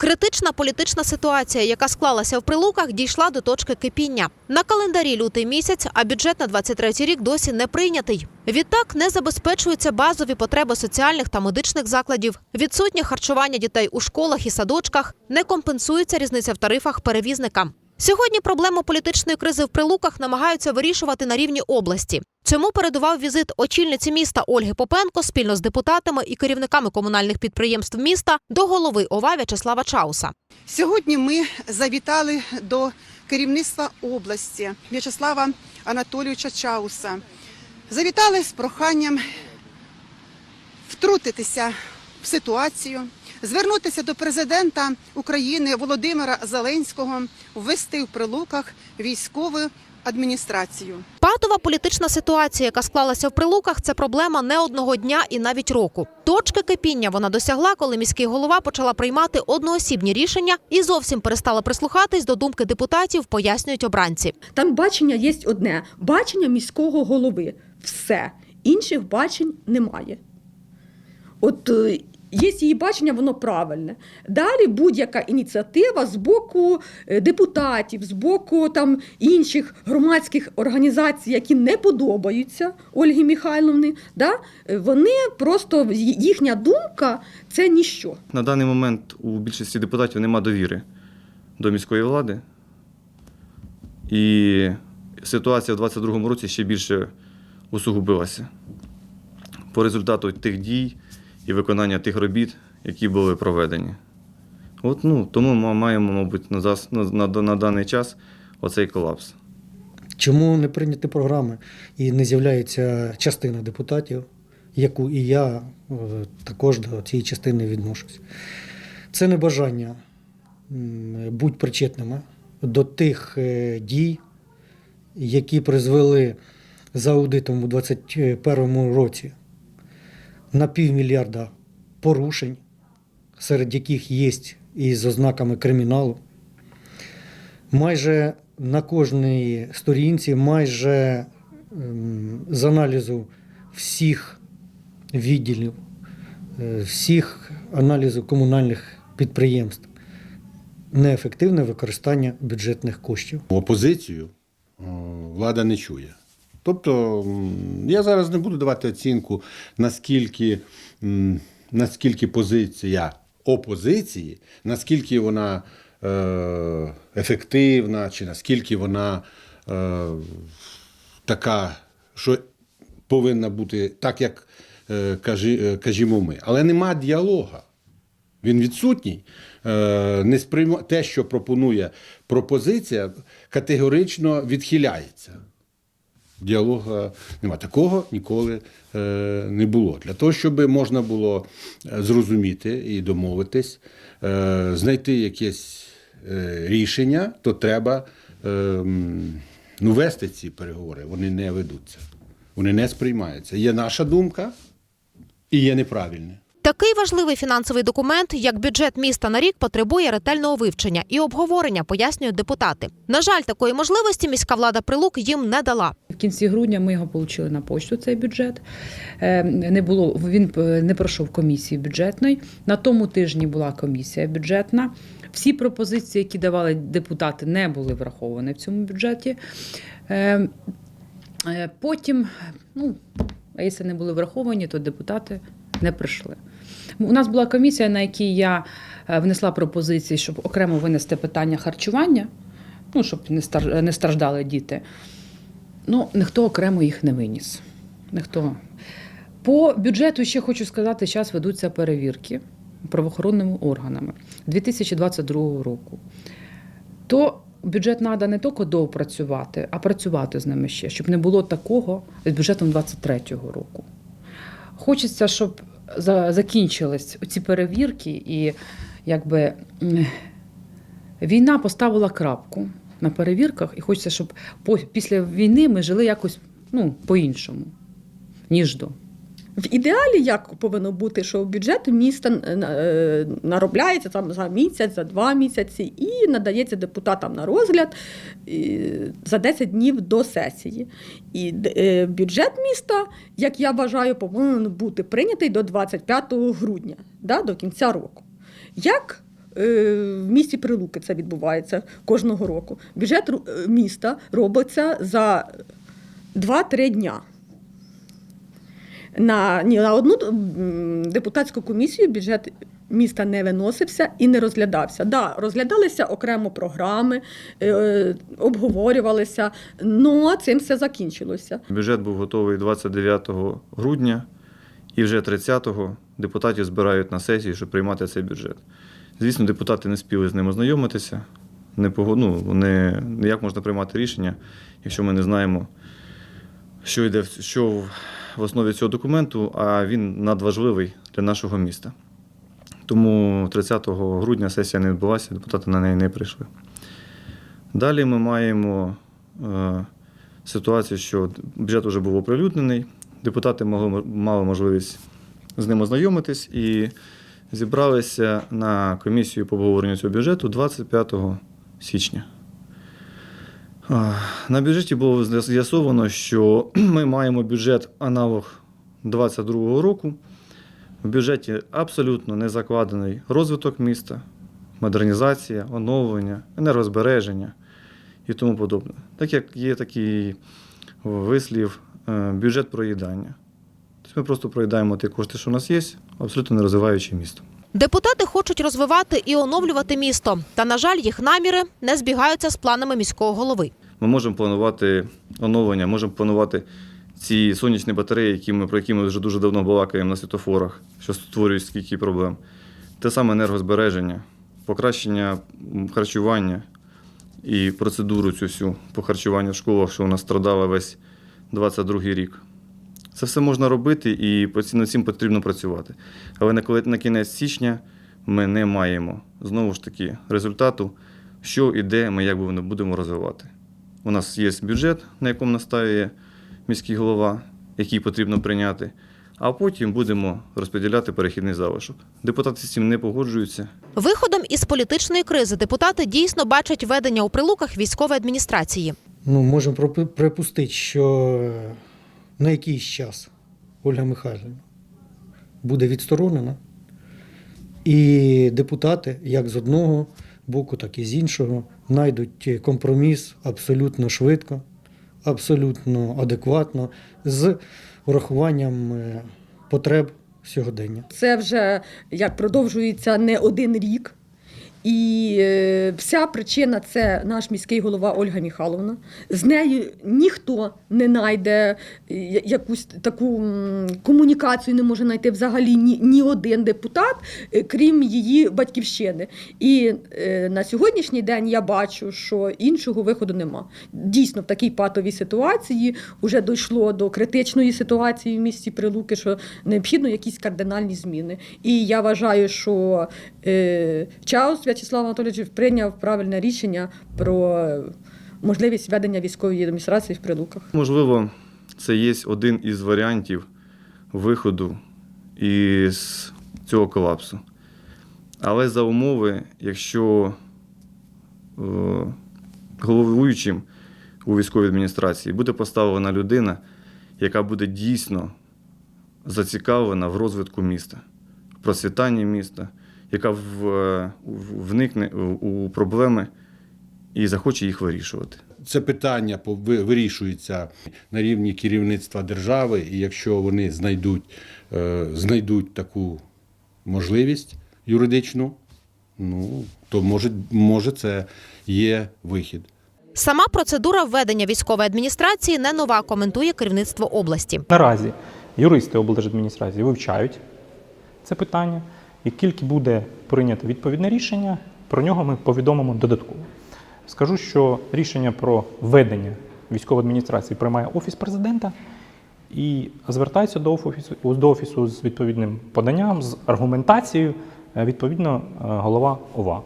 Критична політична ситуація, яка склалася в прилуках, дійшла до точки кипіння. На календарі лютий місяць, а бюджет на 23 рік досі не прийнятий. Відтак не забезпечуються базові потреби соціальних та медичних закладів, відсутнє харчування дітей у школах і садочках, не компенсується різниця в тарифах перевізникам. Сьогодні проблему політичної кризи в прилуках намагаються вирішувати на рівні області. Цьому передував візит очільниці міста Ольги Попенко спільно з депутатами і керівниками комунальних підприємств міста до голови ОВА В'ячеслава Чауса. Сьогодні ми завітали до керівництва області В'ячеслава Анатолійовича Чауса. Завітали з проханням втрутитися в ситуацію, звернутися до президента України Володимира Зеленського, ввести в прилуках військову адміністрацію. Патова політична ситуація, яка склалася в прилуках, це проблема не одного дня і навіть року. Точки кипіння вона досягла, коли міський голова почала приймати одноосібні рішення і зовсім перестала прислухатись до думки депутатів, пояснюють обранці. Там бачення є одне бачення міського голови. Все. Інших бачень немає. От е, є її бачення, воно правильне. Далі будь-яка ініціатива з боку е, депутатів, з боку там, інших громадських організацій, які не подобаються Ольгі Михайловні, да, е, вони просто їхня думка це ніщо. На даний момент у більшості депутатів нема довіри до міської влади. І ситуація в 2022 році ще більше усугубилася по результату тих дій і виконання тих робіт, які були проведені. От, ну, тому ми маємо, мабуть, на, на, на, даний час оцей колапс. Чому не прийняті програми і не з'являється частина депутатів, яку і я е, також до цієї частини відношусь? Це небажання м, бути причетними до тих е, дій, які призвели за аудитом у 2021 році на півмільярда порушень, серед яких є і з ознаками криміналу майже на кожній сторінці, майже ем, з аналізу всіх відділів, е, всіх аналізу комунальних підприємств, неефективне використання бюджетних коштів. Опозицію влада не чує. Тобто, я зараз не буду давати оцінку, наскільки, наскільки позиція опозиції, наскільки вона е, ефективна, чи наскільки вона е, така, що повинна бути так, як е, е, кажімо ми. Але нема діалога. Він відсутній. Е, Не сприйма... Те, що пропонує пропозиція, категорично відхиляється. Діалога немає. Такого ніколи е, не було. Для того, щоб можна було е, зрозуміти і домовитись, е, знайти якесь рішення, то треба ну, вести ці переговори. Вони не ведуться, вони не сприймаються. Є наша думка і є неправильне. Такий важливий фінансовий документ, як бюджет міста на рік, потребує ретельного вивчення і обговорення, пояснюють депутати. На жаль, такої можливості міська влада прилук їм не дала. Кінці грудня ми його отримали на почту. Цей бюджет Е, не було. Він е, не пройшов комісії бюджетної. На тому тижні була комісія бюджетна. Всі пропозиції, які давали депутати, не були враховані в цьому бюджеті. Е, Потім, ну а якщо не були враховані, то депутати не прийшли. У нас була комісія, на якій я внесла пропозиції, щоб окремо винести питання харчування, ну щоб не страждали діти. Ну, ніхто окремо їх не виніс. Ніхто. По бюджету ще хочу сказати, зараз ведуться перевірки правоохоронними органами 2022 року. То бюджет треба не тільки доопрацювати, а працювати з ними ще, щоб не було такого з бюджетом 2023 року. Хочеться, щоб закінчились ці перевірки і якби війна поставила крапку на перевірках, і хочеться, щоб після війни ми жили якось ну, по-іншому, ніж до. В ідеалі як повинно бути, що бюджет міста е, е, наробляється там за місяць, за два місяці і надається депутатам на розгляд е, за 10 днів до сесії. І бюджет міста, як я вважаю, повинен бути прийнятий до 25 грудня, да, до кінця року. Як в місті Прилуки це відбувається кожного року. Бюджет е, міста робиться за 2-3 дня. На, ні, на одну депутатську комісію бюджет міста не виносився і не розглядався. Да, розглядалися окремо програми, е, обговорювалися, але цим все закінчилося. Бюджет був готовий 29 грудня, і вже 30-го депутатів збирають на сесії, щоб приймати цей бюджет. Звісно, депутати не спіли з ним ознайомитися. Не ну, не, як можна приймати рішення, якщо ми не знаємо, що йде що в- основі цього документу, а він надважливий для нашого міста. Тому 30 грудня сесія не відбулася, депутати на неї не прийшли. Далі ми маємо е, ситуацію, що бюджет вже був оприлюднений, депутати могли, мали можливість з ним ознайомитись і зібралися на комісію по обговоренню цього бюджету 25 січня. На бюджеті було з'ясовано, що ми маємо бюджет аналог 2022 року. В бюджеті абсолютно не закладений розвиток міста, модернізація, оновлення, енергозбереження і тому подобне. Так як є такий вислів е, бюджет проїдання. Ми просто проїдаємо ті кошти, що у нас є, абсолютно не розвиваючи місто. Депутати хочуть розвивати і оновлювати місто. Та, на жаль, їх наміри не збігаються з планами міського голови. Ми можемо планувати оновлення, можемо планувати ці сонячні батареї, які ми, про які ми вже дуже давно балакаємо на світофорах, що створюють скільки проблем. Те саме енергозбереження, покращення харчування і процедуру цю всю по харчуванню в школах, що у нас страдала весь 22 рік. Це все можна робити і над цим потрібно працювати. Але на, коли- на кінець січня ми не маємо знову ж таки результату, що і де ми як би не будемо розвивати. У нас є бюджет, на якому настає міський голова, який потрібно прийняти, а потім будемо розподіляти перехідний залишок. Депутати з цим не погоджуються. Виходом із політичної кризи депутати дійсно бачать ведення у прилуках військової адміністрації. Ну, можемо пропи- припустити, що на якийсь час Ольга Михайлівна буде відсторонена, і депутати, як з одного боку, так і з іншого, знайдуть компроміс абсолютно швидко, абсолютно адекватно, з урахуванням е, потреб сьогодення. Це вже як продовжується не один рік. І е, вся причина це наш міський голова Ольга Михайловна. З нею ніхто не знайде е, якусь таку комунікацію, не може знайти взагалі ні, ні один депутат, е, крім її батьківщини. І на сьогоднішній день я бачу, що іншого виходу нема. Дійсно, в такій патовій ситуації вже дійшло до критичної ситуації в місті Прилуки, що необхідно якісь кардинальні зміни. І я вважаю, що е, Чаус В'ячеслав Анатолійович прийняв правильне рішення про можливість ведення військової адміністрації в Прилуках. Можливо, це є один із варіантів виходу із цього колапсу. Але за умови, якщо е, головуючим у військовій адміністрації буде поставлена людина, яка буде дійсно зацікавлена в розвитку міста, в процвітанні міста, яка в, е, вникне у проблеми і захоче їх вирішувати. Це питання вирішується на рівні керівництва держави, і якщо вони знайдуть, е, знайдуть таку можливість юридичну, ну, то може, може це є вихід. Сама процедура введення військової адміністрації не нова, коментує керівництво області. Наразі юристи облдержадміністрації вивчають це питання, і тільки буде прийнято відповідне рішення, про нього ми повідомимо додатково. Скажу, що рішення про введення військової адміністрації приймає Офіс президента і звертається до офісу, до офісу з відповідним поданням, з аргументацією, е, відповідно, е, голова ОВА.